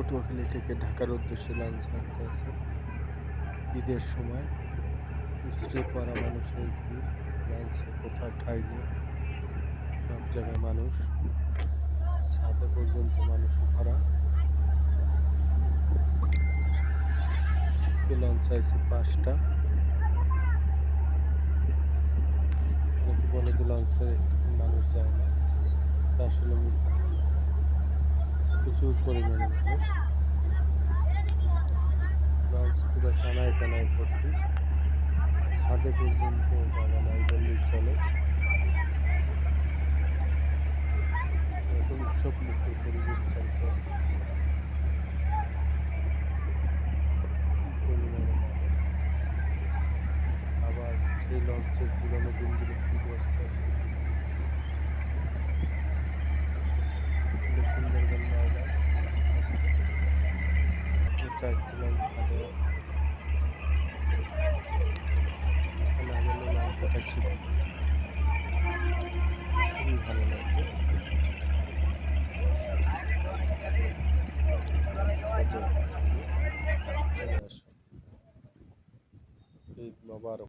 পটুয়াখালী থেকে ঢাকার উদ্দেশ্যে লঞ্চ ছাড়তে আছে ঈদের সময় উছড়ে পড়া মানুষের ভিড় লঞ্চে কোথাও ঠাঁই নেই। সব জায়গায় মানুষ, ছাদে পর্যন্ত মানুষ ভরা। আজকে লঞ্চ আছে পাঁচটা। অনেকে বলে যে লঞ্চে মানুষ যায় না। আসলে। প্রচুর পরিমাণে মানুষ। পুরো টানায় টানায় ভর্তি। ছাদে পর্যন্ত জায়গা নাই বললেই চলে। উৎসব আবার সেই লঞ্চের পুরোনো দিনগুলো ফিরে আসতে আছে আসলে সুন্দরবন নয় লঞ্চ চারটি লঞ্চ ভাগে আছে। এখন না গেলে লঞ্চ ছিল খুবই ভালো লাগবে মোবারক।